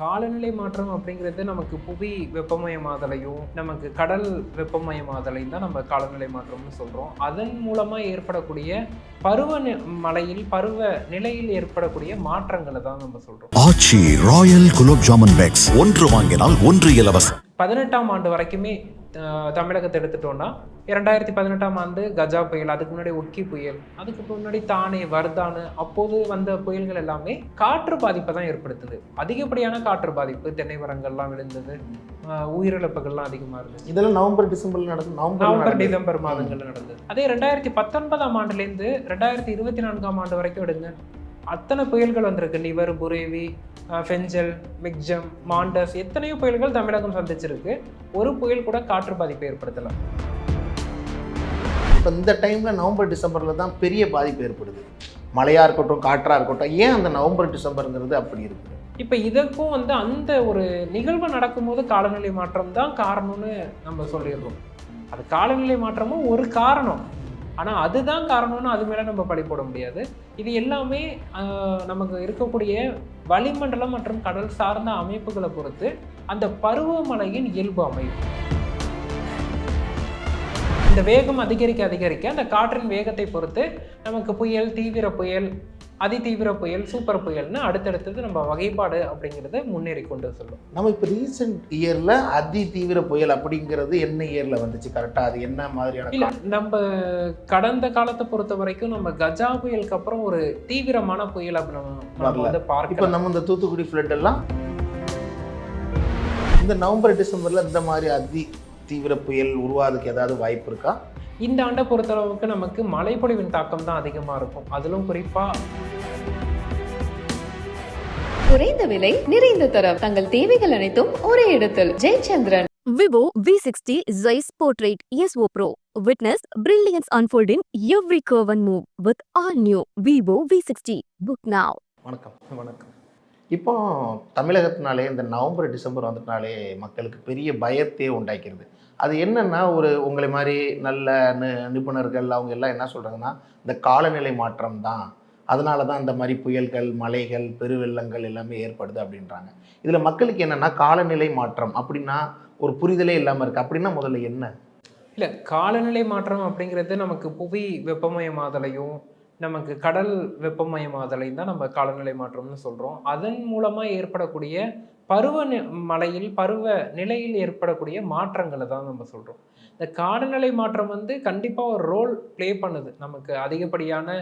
காலநிலை மாற்றம் அப்படிங்கிறது நமக்கு புவி வெப்பமயமாதலையும் நமக்கு கடல் வெப்பமயமாதலையும் தான் நம்ம காலநிலை மாற்றம்னு சொல்கிறோம் அதன் மூலமாக ஏற்படக்கூடிய பருவ மழையில் பருவ நிலையில் ஏற்படக்கூடிய மாற்றங்களை தான் நம்ம சொல்கிறோம் ஆச்சி ராயல் குலோப் ஜாமுன் பேக்ஸ். ஒன்று வாங்கினால் ஒன்று இலவசம். பதினெட்டாம் ஆண்டு வரைக்குமே தமிழகத்தை எடுத்துட்டோம்னா இரண்டாயிரத்தி பதினெட்டாம் ஆண்டு கஜா புயல் அதுக்கு முன்னாடி ஒக்கி புயல் அதுக்கு முன்னாடி தானே வர்தானு அப்போது வந்த புயல்கள் எல்லாமே காற்று பாதிப்பை தான் ஏற்படுத்துது. அதிகப்படியான காற்று பாதிப்பு தென்னை மரங்கள்லாம் விழுந்தது உயிரிழப்புகள்லாம் அதிகமாக இருந்துச்சு இதெல்லாம் நவம்பர் டிசம்பர்ல நடக்கும் நவம்பர் நவம்பர் டிசம்பர் மாதங்கள்ல நடந்தது. அதே ரெண்டாயிரத்தி பத்தொன்பதாம் ஆண்டுலேருந்து ரெண்டாயிரத்தி இருபத்தி நான்காம் ஆண்டு வரைக்கும் எடுங்க. அத்தனை புயல்கள் வந்திருக்கு. Nivar Burevi Fengal Michaung Mandous எத்தனையோ புயல்கள் தமிழகம் சந்திச்சிருக்கு. ஒரு புயல் கூட காற்று பாதிப்பை ஏற்படுத்தல. இப்போ இந்த டைமில் நவம்பர் டிசம்பரில் தான் பெரிய பாதிப்பு ஏற்படுது. மழையாக இருக்கட்டும் காற்றாக இருக்கட்டும் ஏன் அந்த நவம்பர் டிசம்பருங்கிறது அப்படி இருக்குது? இப்போ இதற்கும் வந்து அந்த ஒரு நிகழ்வு நடக்கும்போது காலநிலை மாற்றம் தான் காரணம்னு நம்ம சொல்லிடுறோம். அது காலநிலை மாற்றமும் ஒரு காரணம். ஆனால் அதுதான் காரணம்னு அது மேலே நம்ம பழி போட முடியாது. இது எல்லாமே நமக்கு இருக்கக்கூடிய வளிமண்டலம் மற்றும் கடல் சார்ந்த அமைப்புகளை பொறுத்து அந்த பருவமழையின் இயல்பு அமைப்பு இந்த வேகம் அதிகரிக்க அதிகரிக்க அந்த காற்றின் வேகத்தை பொறுத்து நமக்கு புயல் தீவிர புயல் அதி தீவிர புயல் சூப்பர் புயல்னு அடுத்தடுத்தது நம்ம வகைப்பாடு அப்படிங்கிறத முன்னேறி கொண்டு சொல்லும். நம்ம இப்போ ரீசெண்ட் இயர்ல அதி தீவிர புயல் அப்படிங்கிறது என்ன இயர்ல வந்துச்சு? கரெக்டா அது என்ன மாதிரியான இல்ல நம்ம கடந்த காலத்தை பொறுத்த வரைக்கும் நம்ம கஜா புயலுக்கு அப்புறம் ஒரு தீவிரமான புயல் அப்படி நம்ம. வந்து இப்போ பார்க்கலாம் நம்ம இந்த தூத்துக்குடி ஃப்ளட் எல்லாம் இந்த நவம்பர் டிசம்பர்ல இந்த மாதிரி அதி தீவிர புயல் உருவாதுக்கு ஏதாவது வாய்ப்பு இருக்கா? இந்த ஆண்டை பொறுத்தளவுக்கு நமக்கு மழைப்பொழிவின் தாக்கம் தான் அதிகமா இருக்கும். அதிலும் குறிப்பா குறைந்த விலை நிறைந்த தரம். தங்கள் தேவைகள் அனைத்தும் ஒரே இடத்தில். Jayachandran. Vivo V60 Zeiss Portrait ESO Pro. Witness brilliance unfold in every curve and move with all new Vivo V60. Book now. வணக்கம். வணக்கம். இப்போ தமிழகத்தினாலே இந்த நவம்பர் டிசம்பர் வந்துட்டாலே மக்களுக்கு பெரிய பயத்தையே உண்டாக்கிறது. அது என்னன்னா ஒரு உங்களை மாதிரி நல்ல நி- நிபுணர்கள் அவங்க எல்லாம் என்ன சொல்கிறாங்கன்னா இந்த காலநிலை மாற்றம் தான். அதனால தான் இந்த மாதிரி புயல்கள் மலைகள் பெருவெள்ளங்கள் எல்லாமே ஏற்படுது அப்படின்றாங்க. இதில் மக்களுக்கு என்னென்னா காலநிலை மாற்றம் அப்படின்னா ஒரு புரிதலே இல்லாமல் இருக்குது அப்படின்னா முதல்ல என்ன? இல்லை காலநிலை மாற்றம் அப்படிங்கிறது நமக்கு புவி வெப்பமயமாதலையும் நமக்கு கடல் வெப்பமயமாதலையும் தான் நம்ம காலநிலை மாற்றம்னு சொல்கிறோம் அதன் மூலமாக ஏற்படக்கூடிய பருவ மலையில் பருவ நிலையில் ஏற்படக்கூடிய மாற்றங்களை தான் நம்ம சொல்கிறோம் இந்த காலநிலை மாற்றம் வந்து கண்டிப்பாக ஒரு ரோல் ப்ளே பண்ணுது. நமக்கு அதிகப்படியான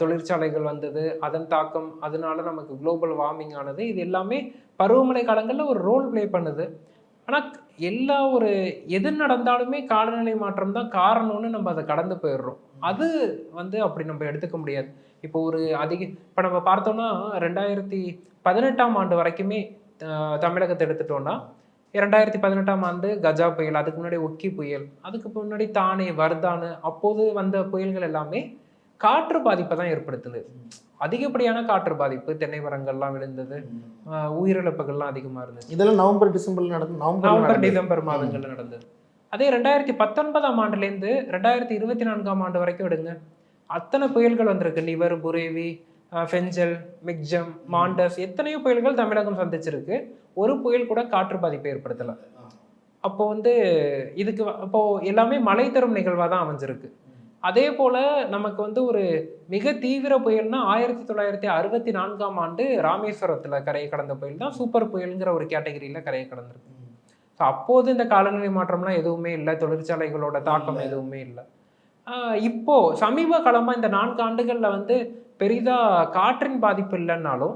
தொழிற்சாலைகள் வந்தது அதன் தாக்கம் அதனால நமக்கு குளோபல் வார்மிங் ஆனது இது எல்லாமே பருவமழை காலங்களில் ஒரு ரோல் ப்ளே பண்ணுது. ஆனால் எல்லா ஒரு எது நடந்தாலுமே காலநிலை மாற்றம் தான் காரணம்னு நம்ம அதை கடந்து போயிடுறோம். அது வந்து அப்படி நம்ம எடுத்துக்க முடியாது. இப்போ ஒரு அதிக இப்போ நம்ம பார்த்தோம்னா ரெண்டாயிரத்தி பதினெட்டாம் ஆண்டு வரைக்குமே தமிழகத்தை எடுத்துட்டோம்னா இரண்டாயிரத்தி பதினெட்டாம் ஆண்டு கஜா புயல் அதுக்கு முன்னாடி ஒக்கி புயல் அதுக்கு முன்னாடி தானே வர்தானு அப்போது வந்த புயல்கள் எல்லாமே காற்று பாதிப்பை தான் ஏற்படுத்துது. அதிகப்படியான காற்று பாதிப்பு தென்னை மரங்கள்லாம் விழுந்தது உயிரிழப்புகள்லாம் அதிகமாக இருந்துச்சு. இதெல்லாம் நவம்பர் டிசம்பர்ல நவம்பர் நவம்பர் டிசம்பர் மாதங்கள்ல நடந்தது. அதே ரெண்டாயிரத்தி பத்தொன்பதாம் ஆண்டுலேருந்து ரெண்டாயிரத்தி இருபத்தி நான்காம் ஆண்டு வரைக்கும் எடுங்க. அத்தனை புயல்கள் வந்திருக்கு. Nivar Burevi Fengal Michaung Mandous எத்தனையோ புயல்கள் தமிழகம் சந்திச்சிருக்கு. ஒரு புயல் கூட காற்று பாதிப்பை ஏற்படுத்தலை. அப்போ வந்து இதுக்கு வ- அப்போ எல்லாமே மழை தரும் நிகழ்வாக தான் அமைஞ்சிருக்கு. அதே போல நமக்கு வந்து ஒரு மிக தீவிர புயல்னா ஆயிரத்தி தொள்ளாயிரத்தி அறுபத்தி நான்காம் ஆண்டு ராமேஸ்வரத்தில் கரையை கடந்த புயல் தான். சூப்பர் புயலுங்கிற ஒரு கேட்டகரியில் கரையை கடந்திருக்கு. ஸோ அப்போது இந்த காலநிலை மாற்றம்லாம் எதுவுமே இல்லை. தொழிற்சாலைகளோட தாக்கம் எதுவுமே இல்லை. ஆஹ் இப்போ சமீப காலமா இந்த நான்கு ஆண்டுகள்ல வந்து பெரிதா காற்றின் பாதிப்பு இல்லைன்னாலும்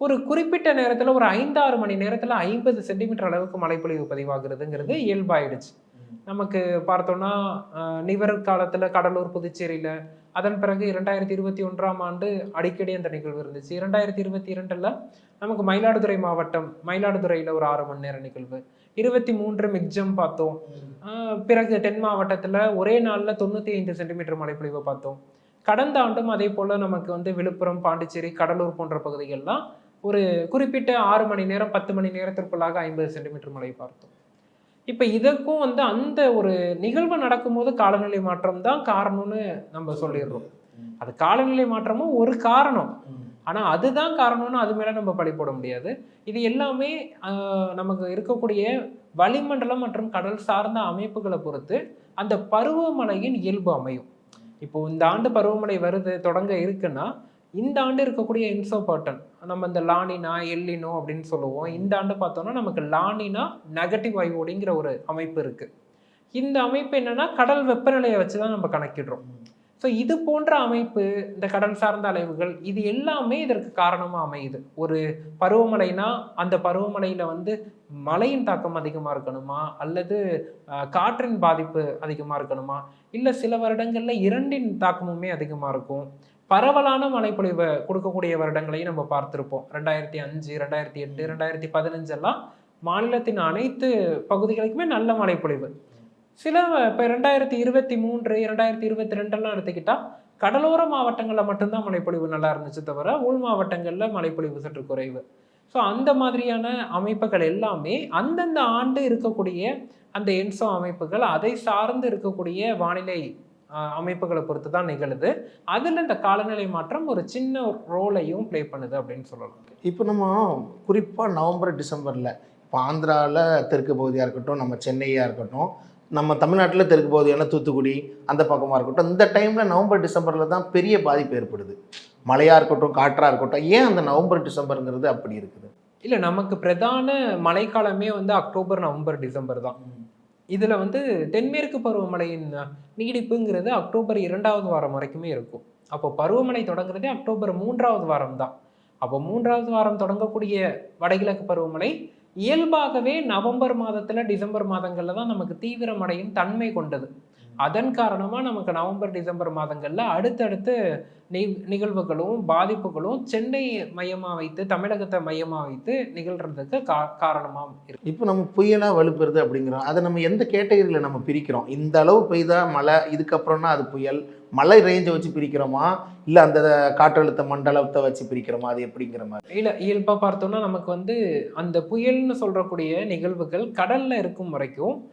ஒரு குறிப்பிட்ட நேரத்துல ஒரு ஐந்தாறு மணி நேரத்துல ஐம்பது சென்டிமீட்டர் அளவுக்கு மழைப்பொழிவு பதிவாகிறதுங்கிறது இயல்பாயிடுச்சு. நமக்கு பார்த்தோம்னா ஆஹ் நிவர் காலத்துல கடலூர் புதுச்சேரியில அதன் பிறகு இரண்டாயிரத்தி இருபத்தி ஒன்றாம் ஆண்டு அடிக்கடி அந்த நிகழ்வு இருந்துச்சு. இரண்டாயிரத்தி இருபத்தி இரண்டில் நமக்கு மயிலாடுதுறை மாவட்டம் மயிலாடுதுறையில் ஒரு ஆறு மணி நேர நிகழ்வு. இருபத்தி மூன்று மிக்ஜம் பார்த்தோம். பிறகு தென் மாவட்டத்தில் ஒரே நாளில் தொண்ணூற்றி ஐந்து சென்டிமீட்டர் மழைப்பொழிவை பார்த்தோம். கடந்த ஆண்டும் அதே போல் நமக்கு வந்து விழுப்புரம் பாண்டிச்சேரி கடலூர் போன்ற பகுதிகள்லாம் ஒரு குறிப்பிட்ட ஆறு மணி நேரம் பத்து மணி நேரத்திற்குள்ளாக ஐம்பது சென்டிமீட்டர் மழை பார்த்தோம். இப்போ இதற்கும் வந்து அந்த ஒரு நிகழ்வு நடக்கும்போது காலநிலை மாற்றம் தான் காரணம்னு நம்ம சொல்லிடுறோம். அது காலநிலை மாற்றமும் ஒரு காரணம். ஆனால் அதுதான் காரணம்னு அது மேலே நம்ம பழி போட முடியாது. இது எல்லாமே நமக்கு இருக்கக்கூடிய வளிமண்டலம் மற்றும் கடல் சார்ந்த அமைப்புகளை பொறுத்து அந்த பருவமழையின் இயல்பு அமையும். இப்போ இந்த ஆண்டு பருவமழை வருது தொடங்க இருக்குன்னா இந்த ஆண்டு இருக்கக்கூடிய இன்சோபர்டன் நம்ம இந்த லானினா எல்லினோ அப்படின்னு சொல்லுவோம். இந்த ஆண்டு பார்த்தோம்னா நமக்கு லானினா நெகட்டிவ் ஐஓடிங்கிற ஒரு அமைப்பு இருக்குது இந்த அமைப்பு என்னன்னா கடல் வெப்பநிலையை வச்சு தான் நம்ம கணக்கிடுறோம். ஸோ இது போன்ற அமைப்பு இந்த கடல் சார்ந்த அலைவுகள் இது எல்லாமே இதற்கு காரணமாக அமையுது. ஒரு பருவமழைனா அந்த பருவமழையில் வந்து மழையின் தாக்கம் அதிகமாக இருக்கணுமா? அல்லது காற்றின் பாதிப்பு அதிகமாக இருக்கணுமா? இல்லை சில வருடங்களில் இரண்டின் தாக்கமுமே அதிகமாக இருக்கும். பரவலான மழைப்பொழிவை கொடுக்கக்கூடிய வருடங்களையும் நம்ம பார்த்துருப்போம். ரெண்டாயிரத்தி அஞ்சு ரெண்டாயிரத்தி எட்டு ரெண்டாயிரத்தி பதினஞ்செல்லாம் மாநிலத்தின் அனைத்து பகுதிகளுக்குமே நல்ல மழைப்பொழிவு. சில இப்போ ரெண்டாயிரத்தி இருபத்தி மூன்று ரெண்டாயிரத்தி இருபத்தி ரெண்டெல்லாம் எடுத்துக்கிட்டா கடலோர மாவட்டங்களில் மட்டும்தான் மழைப்பொழிவு நல்லா இருந்துச்சு தவிர உள் மாவட்டங்களில் மழைப்பொழிவு சற்று குறைவு. ஸோ அந்த மாதிரியான அமைப்புகள் எல்லாமே அந்தந்த ஆண்டு இருக்கக்கூடிய அந்த என்சோ அமைப்புகள் அதை சார்ந்து இருக்கக்கூடிய வானிலை அமைப்புகளை பொறுத்து தான் நிகழுது. அதில் இந்த காலநிலை மாற்றம் ஒரு சின்ன ரோலையும் ப்ளே பண்ணுது அப்படின்னு சொல்லலாம். இப்போ நம்ம குறிப்பாக நவம்பர் டிசம்பரில் இப்போ ஆந்திராவில் தெற்கு பகுதியாக இருக்கட்டும் நம்ம சென்னையாக இருக்கட்டும் நம்ம தமிழ்நாட்டில் தெற்கு பகுதியான தூத்துக்குடி அந்த பக்கமாக இருக்கட்டும் இந்த டைமில் நவம்பர் டிசம்பரில் தான் பெரிய பாதிப்பு ஏற்படுது. மழையாக இருக்கட்டும் காற்றாக இருக்கட்டும் ஏன் அந்த நவம்பர் டிசம்பருங்கிறது அப்படி இருக்குது? இல்லை நமக்கு பிரதான மழைக்காலமே வந்து அக்டோபர் நவம்பர் டிசம்பர் தான். இதில் வந்து தென்மேற்கு பருவமழையின் நீடிப்புங்கிறது அக்டோபர் இரண்டாவது வாரம் வரைக்குமே இருக்கும். அப்போ பருவமழை தொடங்குறதே அக்டோபர் மூன்றாவது வாரம் தான் அப்போ மூன்றாவது வாரம் தொடங்கக்கூடிய வடகிழக்கு பருவமழை இயல்பாகவே நவம்பர் மாதத்தில் டிசம்பர் மாதங்களில் தான் நமக்கு தீவிரமடையும் தன்மை கொண்டது. அதன் காரணமா நமக்கு நவம்பர் டிசம்பர் மாதங்கள்ல அடுத்தடுத்து நி- நிகழ்வுகளும் பாதிப்புகளும் சென்னை மையமா வைத்து தமிழகத்தை மையமா வைத்து நிகழ்றதுக்கு கா காரணமா இருக்கு. இப்போ நம்ம புயலாக வலுப்பெறுது அப்படிங்கிறோம். அதை நம்ம எந்த கேட்டகரியில் நம்ம பிரிக்கிறோம்? இந்த அளவு பெய்தா மழை இதுக்கப்புறம்னா அது புயல் மழை ரேஞ்சை வச்சு பிரிக்கிறோமா? இல்லை அந்த காற்றழுத்த மண்டலத்தை வச்சு பிரிக்கிறோமா? அது எப்படிங்கிற மாதிரி. இல்ல இயல்பா பார்த்தோம்னா நமக்கு வந்து அந்த புயல்னு சொல்றக்கூடிய நிகழ்வுகள் கடல்ல இருக்கும் வரைக்கும்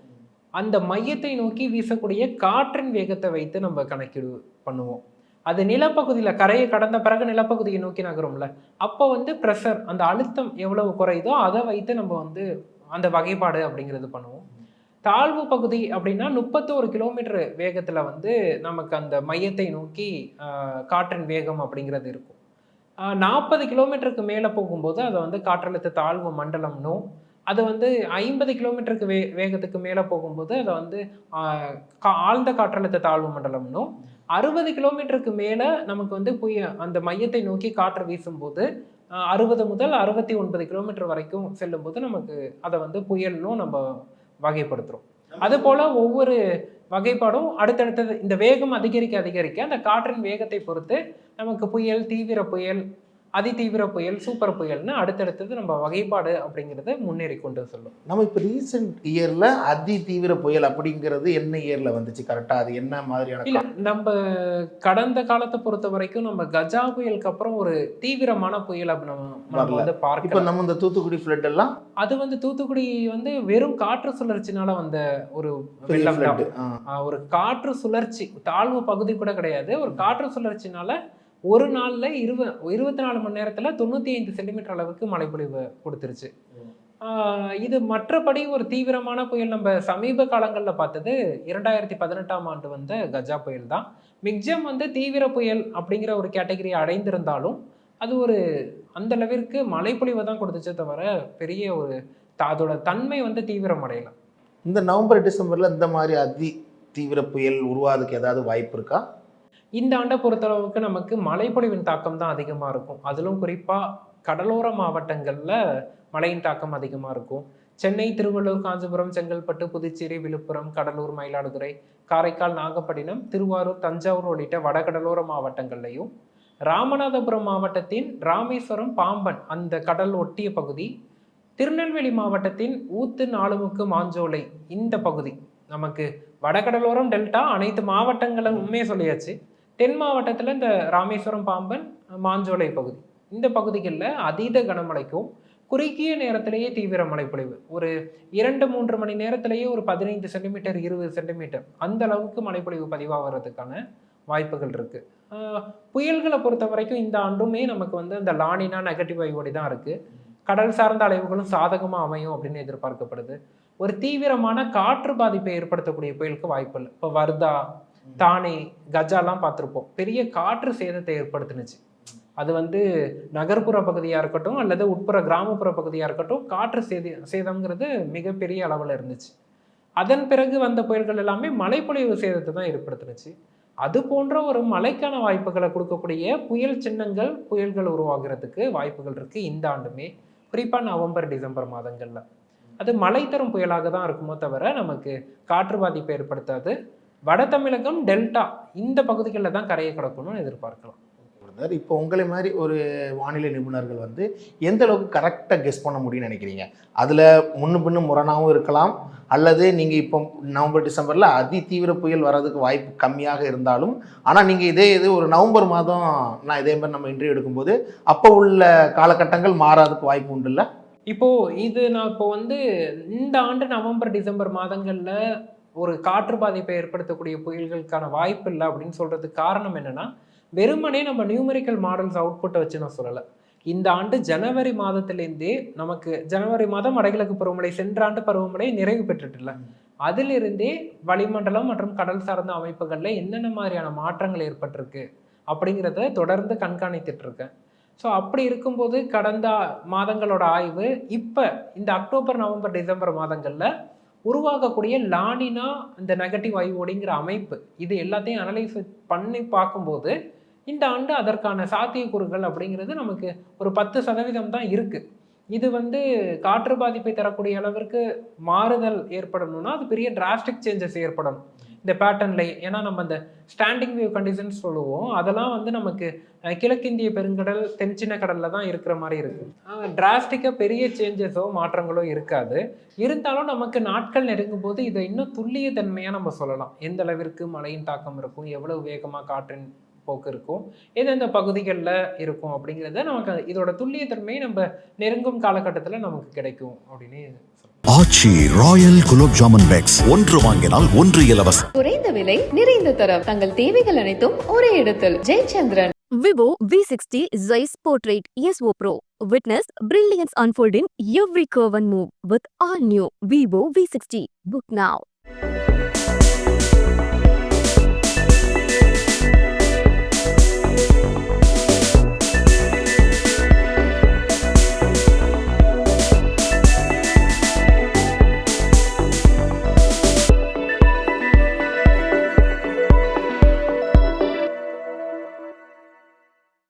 அந்த மையத்தை நோக்கி வீசக்கூடிய காற்றின் வேகத்தை வைத்து நம்ம கணக்கிடு பண்ணுவோம். அது நிலப்பகுதியில் கரையை கடந்த பிறகு நிலப்பகுதியை நோக்கி நகரும்ல. அப்போ வந்து ப்ரெஷர் அந்த அழுத்தம் எவ்வளவு குறையுதோ அதை வைத்து நம்ம வந்து அந்த வகைப்பாடு அப்படிங்கிறது பண்ணுவோம். தாழ்வு பகுதி அப்படின்னா முப்பத்தோரு கிலோமீட்டர் வேகத்தில் வந்து நமக்கு அந்த மையத்தை நோக்கி காற்றின் வேகம் அப்படிங்கிறது இருக்கும். நாற்பது கிலோமீட்டருக்கு மேலே போகும்போது அதை வந்து காற்றழுத்த தாழ்வு மண்டலம்னோ அது வந்து ஐம்பது கிலோமீட்டருக்கு வே வேகத்துக்கு மேலே போகும்போது அதை வந்து ஆழ்ந்த காற்றழுத்த தாழ்வு மண்டலம்னோ அறுபது கிலோமீட்டருக்கு மேலே நமக்கு வந்து புய அந்த மையத்தை நோக்கி காற்று வீசும்போது அறுபது முதல் அறுபத்தி ஒன்பது கிலோமீட்டர் வரைக்கும் செல்லும்போது நமக்கு அதை வந்து புயல்னும் நம்ம வகைப்படுத்துகிறோம் அது போல ஒவ்வொரு வகைப்பாடும் அடுத்தடுத்தது இந்த வேகம் அதிகரிக்க அதிகரிக்க அந்த காற்றின் வேகத்தை பொறுத்து நமக்கு புயல் தீவிர புயல் அதிதீவிர புயல் சூப்பர் புயல்னு அடுத்தடுத்தது நம்ம வகைப்பாடு அப்படிங்கிறத முன்னேறி கொண்டு செல்லும். நம்ம இப்போ ரீசெண்ட் இயரில் அதி தீவிர புயல் அப்படிங்கிறது என்ன இயரில் வந்துச்சு? கரெக்டாக அது என்ன மாதிரியான இல்ல நம்ம கடந்த காலத்தை பொறுத்த வரைக்கும் நம்ம கஜா புயலுக்கு அப்புறம் ஒரு தீவிரமான புயல் அப்படி நம்ம. வந்து இப்போ பார்க்கலாம் நம்ம இந்த தூத்துக்குடி ஃப்ளட் எல்லாம் அது வந்து தூத்துக்குடி வந்து வெறும் காற்று சுழற்சினால வந்த ஒரு வெள்ளம் ஒரு காற்று சுழற்சி தாழ்வு பகுதி கூட கிடையாது. ஒரு காற்று சுழற்சினால ஒரு நாளில் இருவ இருபத்தி நாலு மணி நேரத்தில் தொண்ணூற்றி ஐந்து சென்டிமீட்டர் அளவுக்கு மழைப்பொழிவு கொடுத்துருச்சு. இது மற்றபடி ஒரு தீவிரமான புயல் நம்ம சமீப காலங்களில் பார்த்தது இரண்டாயிரத்தி பதினெட்டாம் ஆண்டு வந்த கஜா புயல் தான். மிக்ஜம் வந்து தீவிர புயல் அப்படிங்கிற ஒரு கேட்டகரியை அடைந்திருந்தாலும் அது ஒரு அந்த அளவிற்கு மழைப்பொழிவை தான் கொடுத்துச்சே தவிர பெரிய ஒரு அதோட தன்மை வந்து தீவிரம் அடையலாம் இந்த நவம்பர் டிசம்பரில் இந்த மாதிரி அதி தீவிர புயல் உருவாதுக்கு ஏதாவது வாய்ப்பு இருக்கா? இந்த ஆண்டை பொறுத்தளவுக்கு நமக்கு மழைப்பொழிவின் தாக்கம் தான் அதிகமாக இருக்கும். அதிலும் குறிப்பாக கடலோர மாவட்டங்களில் மழையின் தாக்கம் அதிகமாக இருக்கும். சென்னை திருவள்ளூர் காஞ்சிபுரம் செங்கல்பட்டு புதுச்சேரி விழுப்புரம் கடலூர் மயிலாடுதுறை காரைக்கால் நாகப்பட்டினம் திருவாரூர் தஞ்சாவூர் உள்ளிட்ட வடகடலோர மாவட்டங்கள்லையும் ராமநாதபுரம் மாவட்டத்தின் ராமேஸ்வரம் பாம்பன் அந்த கடல் ஒட்டிய பகுதி திருநெல்வேலி மாவட்டத்தின் ஊத்து நாலுமுக்கு மாஞ்சோலை இந்த பகுதி. நமக்கு வடகடலோரம் டெல்டா அனைத்து மாவட்டங்களும் உண்மையை சொல்லியாச்சு. தென் மாவட்டத்தில் இந்த ராமேஸ்வரம் பாம்பன் மாஞ்சோலை பகுதி. இந்த பகுதிகளில் அதீத கனமழைக்கும் குறுகிய நேரத்திலேயே தீவிர மழைப்பொழிவு ஒரு இரண்டு மூன்று மணி நேரத்திலேயே ஒரு பதினைந்து சென்டிமீட்டர் இருபது சென்டிமீட்டர் அந்த அளவுக்கு மழைப்பொழிவு பதிவாகிறதுக்கான வாய்ப்புகள் இருக்கு. புயல்களை பொறுத்த வரைக்கும் இந்த ஆண்டுமே நமக்கு வந்து அந்த லானினா நெகட்டிவ் வைவோடி தான் இருக்கு. கடல் சார்ந்த அலைவுகளும் சாதகமாக அமையும் அப்படின்னு எதிர்பார்க்கப்படுது. ஒரு தீவிரமான காற்று பாதிப்பை ஏற்படுத்தக்கூடிய புயலுக்கு வாய்ப்பு இல்லை. இப்போ வர்தா தானே கஜாலாம் பார்த்துருப்போம். பெரிய காற்று சேதத்தை ஏற்படுத்தினுச்சு. அது வந்து நகர்ப்புற பகுதியாக இருக்கட்டும் அல்லது உட்புற கிராமப்புற பகுதியாக இருக்கட்டும் காற்று சேதி சேதம்ங்கிறது மிகப்பெரிய அளவில் இருந்துச்சு. அதன் பிறகு வந்த புயல்கள் எல்லாமே மழைப்பொழிவு சேதத்தை தான் ஏற்படுத்தினுச்சு. அது போன்ற ஒரு மழைக்கான வாய்ப்புகளை கொடுக்கக்கூடிய புயல் சின்னங்கள் புயல்கள் உருவாகிறதுக்கு வாய்ப்புகள் இருக்குது இந்த ஆண்டுமே. குறிப்பாக நவம்பர் டிசம்பர் மாதங்களில். அது மழை தரும் புயலாக தான் இருக்குமோ தவிர நமக்கு காற்று பாதிப்பை ஏற்படுத்தாது. வட தமிழகம் டெல்டா இந்த பகுதிகளில் தான் கரையை கிடக்கணும்னு எதிர்பார்க்கலாம். இப்போ உங்களை மாதிரி ஒரு வானிலை நிபுணர்கள் வந்து எந்த அளவுக்கு கரெக்டாக கெஸ் பண்ண முடியும்னு நினைக்கிறீங்க? அதில் முன்னு பின்னு முரணாகவும் இருக்கலாம் அல்லது நீங்கள் இப்போ நவம்பர் டிசம்பரில் அதி தீவிர புயல் வர்றதுக்கு வாய்ப்பு கம்மியாக இருந்தாலும் ஆனால் நீங்கள் இதே இது ஒரு நவம்பர் மாதம் நான் இதே மாதிரி நம்ம இன்டர்வியூ எடுக்கும்போது அப்போ உள்ள காலகட்டங்கள் மாறாததுக்கு வாய்ப்பு உண்டுல்ல? இப்போ இது நான் இப்போ வந்து இந்த ஆண்டு நவம்பர் டிசம்பர் மாதங்கள்ல ஒரு காற்று பாதிப்பை ஏற்படுத்தக்கூடிய புயல்களுக்கான வாய்ப்பு இல்லை அப்படின்னு சொல்றதுக்கு காரணம் என்னன்னா வெறுமனே நம்ம நியூமெரிக்கல் மாடல்ஸ் அவுட்புட்டை வச்சு நான் சொல்லலை. இந்த ஆண்டு ஜனவரி மாதத்திலேருந்தே நமக்கு ஜனவரி மாதம் வடகிழக்கு பருவமழை சென்ற ஆண்டு பருவமழை நிறைவு பெற்றுட்டுல அதிலிருந்தே வளிமண்டலம் மற்றும் கடல் சார்ந்த அமைப்புகளில் என்னென்ன மாதிரியான மாற்றங்கள் ஏற்பட்டிருக்கு அப்படிங்கிறத தொடர்ந்து கண்காணித்துட்டு இருக்கேன். ஸோ அப்படி இருக்கும்போது கடந்த மாதங்களோட ஆய்வு இப்போ இந்த அக்டோபர் நவம்பர் டிசம்பர் மாதங்களில் உருவாகக்கூடிய லானினா இந்த நெகட்டிவ் ஐஓடிங்கிற அமைப்பு. இது எல்லாத்தையும் அனலைஸ் பண்ணி பார்க்கும்போது இந்த ஆண்டு அதற்கான சாத்தியக்கூறுகள் அப்படிங்கிறது நமக்கு ஒரு பத்து சதவீதம் தான் இருக்குது இது வந்து காற்று பாதிப்பை தரக்கூடிய அளவிற்கு மாறுதல் ஏற்படணும்னா அது பெரிய டிராஸ்டிக் சேஞ்சஸ் ஏற்படணும். இந்த பேட்டர்ன்ல ஏன்னா நம்ம அந்த ஸ்டாண்டிங் வியூ கண்டிஷன்ஸ் சொல்லுவோம். அதெல்லாம் வந்து நமக்கு கிழக்கிந்திய பெருங்கடல் தென்சின்ன கடலில் தான் இருக்கிற மாதிரி இருக்கு டிராஸ்டிக்காக பெரிய சேஞ்சஸோ மாற்றங்களோ இருக்காது. இருந்தாலும் நமக்கு நாட்கள் நெருங்கும் போது இதை இன்னும் துல்லிய தன்மையாக நம்ம சொல்லலாம். எந்த அளவிற்கு மழையின் தாக்கம் இருக்கும் எவ்வளவு வேகமாக காற்றின் போக்கு இருக்கும் எந்தெந்த பகுதிகளில் இருக்கும் அப்படிங்கிறத நமக்கு இதோட துல்லியத்தன்மை நம்ம நெருங்கும் காலகட்டத்தில் நமக்கு கிடைக்கும் அப்படின்னு ஆச்சி ராயல் குலோப் ஜாமன் பேக்ஸ் ஒன்று வாங்கினால் ஒன்று இலவசம் குறைந்த விலை நிறைந்த தரம் தங்கள் தேவைகள் அனைத்தும் ஒரே இடத்தில் Jayachandran Vivo V60 Zeiss Portrait ESO Pro. Witness brilliance unfold in every curve and move with all new Vivo V60. Book now.